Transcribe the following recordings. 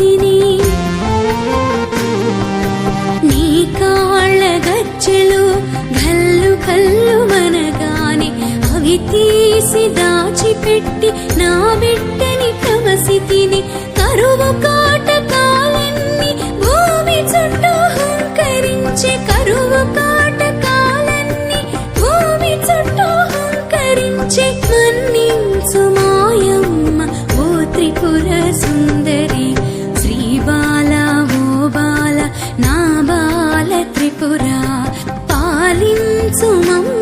తిని నీ కాళ్ళ గచ్చెలు కల్లు కల్లు మనగాని అవి తీసి దాచిపెట్టి నా బిడ్డని కమసి తిని కరువు కాట వైపురా పాలించు మమ్మ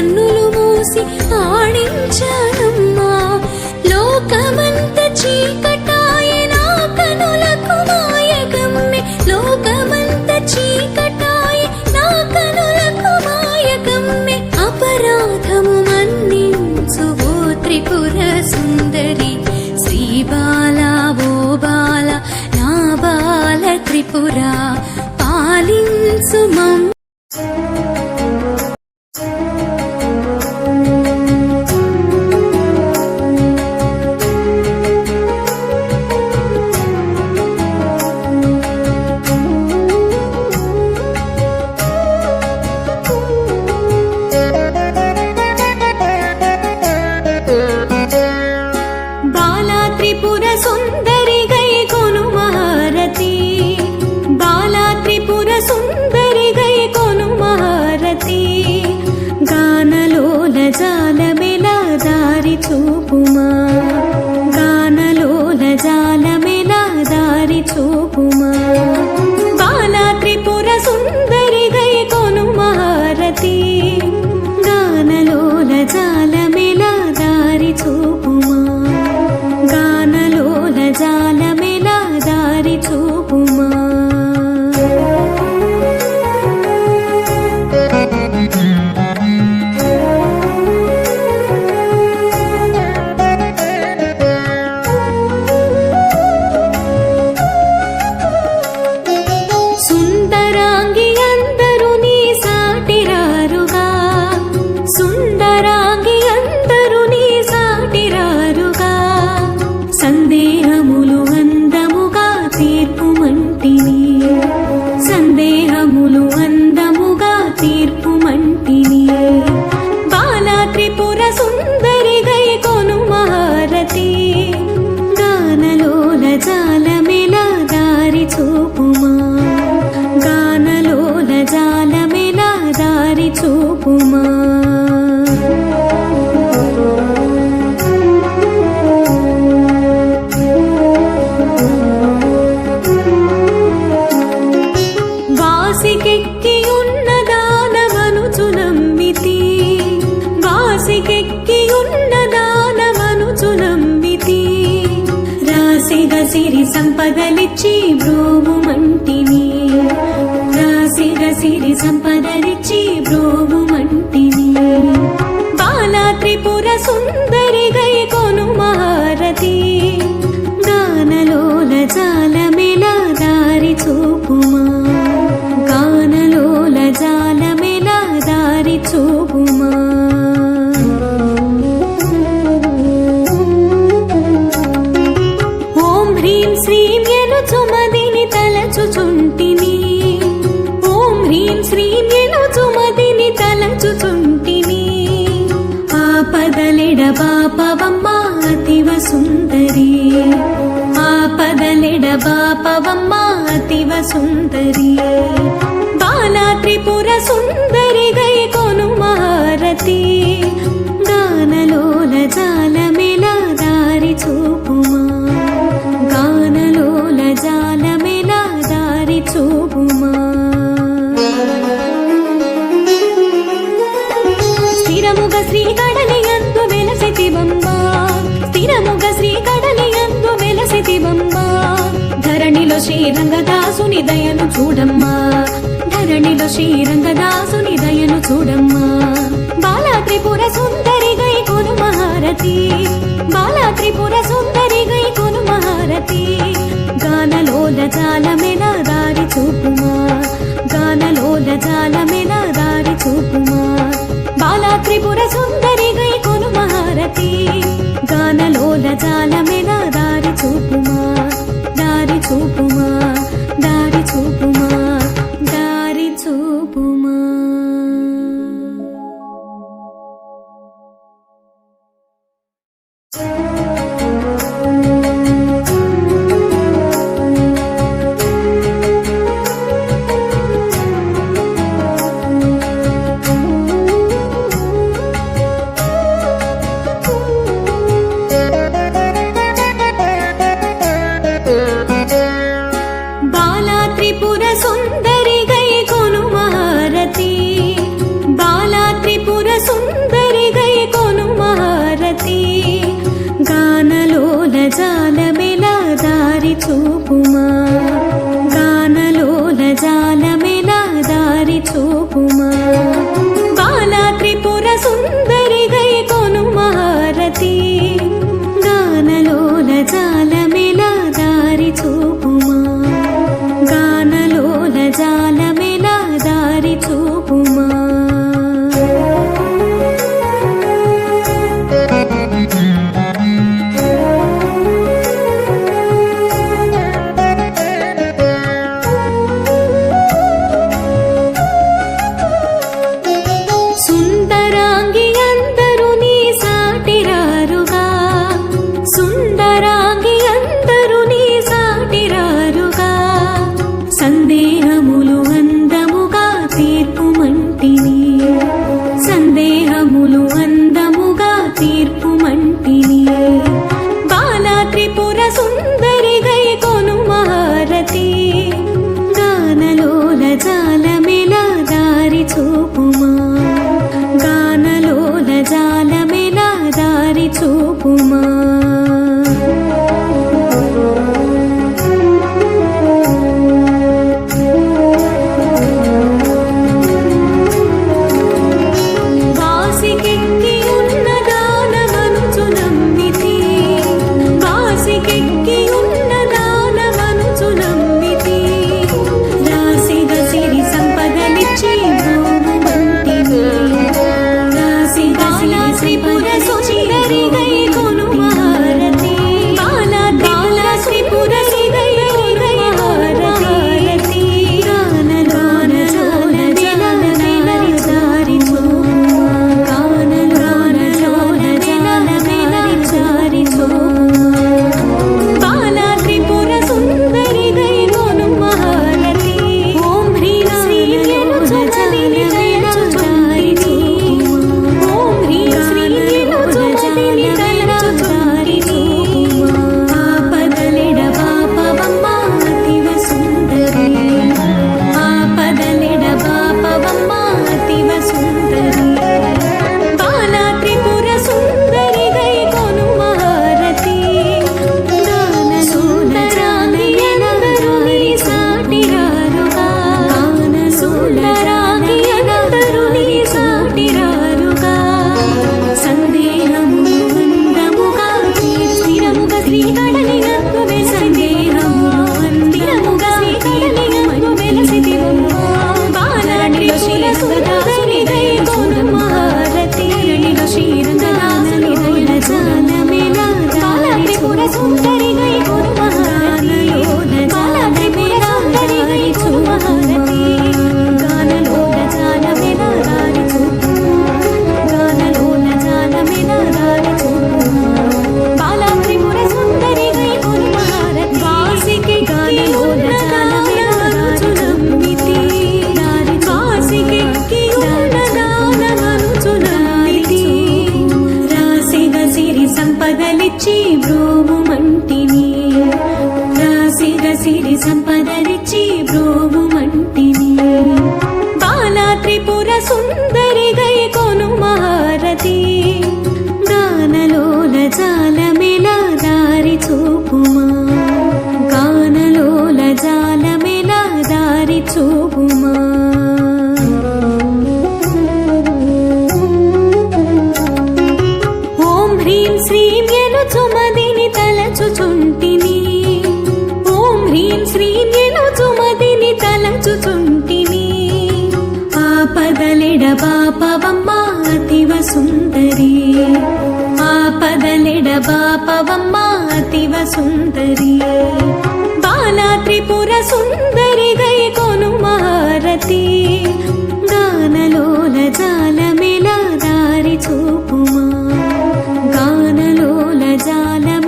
కన్నులు మూసి ఆడించానమ్మా. లోకమంత చీకటాయన కనులకు మాయకమ్మే లోకమంత చీకటాయ నా కనులకు మాయకమ్మే అపరాధము మన్నించు ఓ త్రిపుర సుందరి. శ్రీ బాల ఓ బాల నా బాల త్రిపుర. పాలించు మా ఆపదలెడ బాపవమ్మ అతివ సుందరి బాలా త్రిపుర సుందరి గై కొను మారతి. గానలోల జాలమెల దారి చూడమ్మా. ధరణిలో శ్రీరంగదాసుని దయను చూడమ్మా. బాలా త్రిపుర సుందరి గై కొను మహారతి బాలా త్రిపుర సుందరి గై కొను మహారతి గానలోల జాలమెన దారి చూపుమా. గానలోల జాలమెన దారి చూపుమా. బాలా త్రిపుర సుందరి గై కొను మహారతి గానలోల జాలమెల గానలోల దారి చూపు. ఆపదలెడ బాపవమ్మ అతివ సుందరి. ఆపదలెడ బాపవమ్మ అతివ సుందరి. బాలా త్రిపుర సుందరి గై కొను మహారతి. గానలోల జాలమెల దారి చూపుమా. గానలోల జాలమెల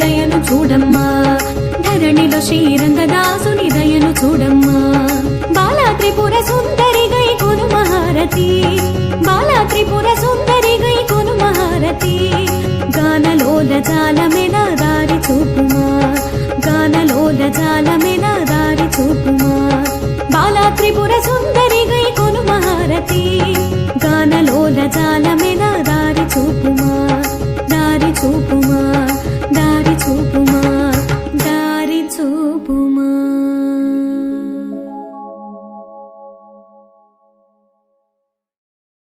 దయను చూడమ్మా. ధరణిలో శ్రీరంగదాసుని దయను చూడమ్మా. బాలా త్రిపుర సుందరి గై కొను మహారతి బాలా త్రిపుర సుందరి గై కొను మహారతి గానలోల జాల